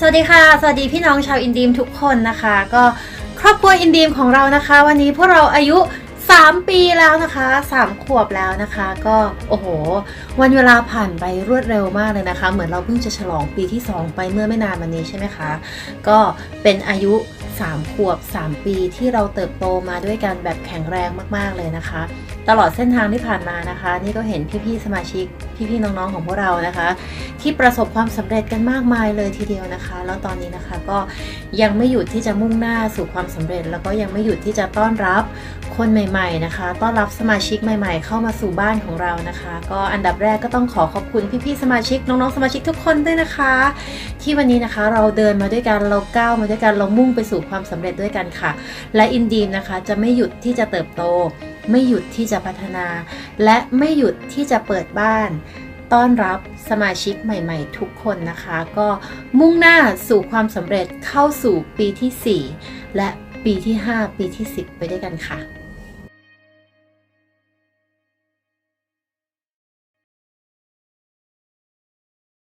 สวัสดีค่ะ สวัสดีพี่น้องชาวอินดีมทุกคนนะคะ ก็ครอบครัวอินดีมของเรานะคะ วันนี้พวกเราอายุ 3 ปีแล้วนะคะ3ขวบแล้วนะคะ ก็โอ้โห วันเวลาผ่านไปรวดเร็วมากเลยนะคะ เหมือนเราเพิ่งจะฉลองปีที่ 2 ไปเมื่อไม่นานมานี้ใช่ไหมคะ ก็เป็นอายุ 3 ขวบ 3 ปีที่เราเติบโตมาด้วยกันแบบแข็งแรงมากๆเลยนะคะ ตลอดเส้นทางที่ผ่านมานะคะ นี่ก็เห็นพี่ๆสมาชิกพี่ๆน้องๆของพวกเรานะคะ ที่ประสบความสำเร็จกันมากมายเลยทีเดียวนะคะ แล้วตอนนี้นะคะก็ยังไม่หยุดที่จะมุ่งหน้าสู่ความสำเร็จ แล้วก็ยังไม่หยุดที่จะต้อนรับคนใหม่ ๆนะคะ ต้อนรับสมาชิกใหม่ ๆ เข้ามาสู่บ้านของเรานะคะ ก็อันดับแรกก็ต้องขอขอบคุณพี่ๆสมาชิกน้องๆสมาชิกทุกคนด้วยนะคะ ที่วันนี้นะคะเราเดินมาด้วยกันเราก้าวมาด้วยกันเรามุ่งไปสู่ความสำเร็จด้วยกันค่ะ และอินดีมนะคะจะไม่หยุดที่จะเติบโต ไม่หยุดที่จะพัฒนา และไม่หยุดที่จะเปิดบ้าน ต้อนรับสมาชิกใหม่ๆ ทุกคนนะคะ ก็มุ่งหน้าสู่ความสำเร็จเข้าสู่ปีที่ 4 และปีที่ 5 ปีที่ 10 ไปด้วยกันค่ะ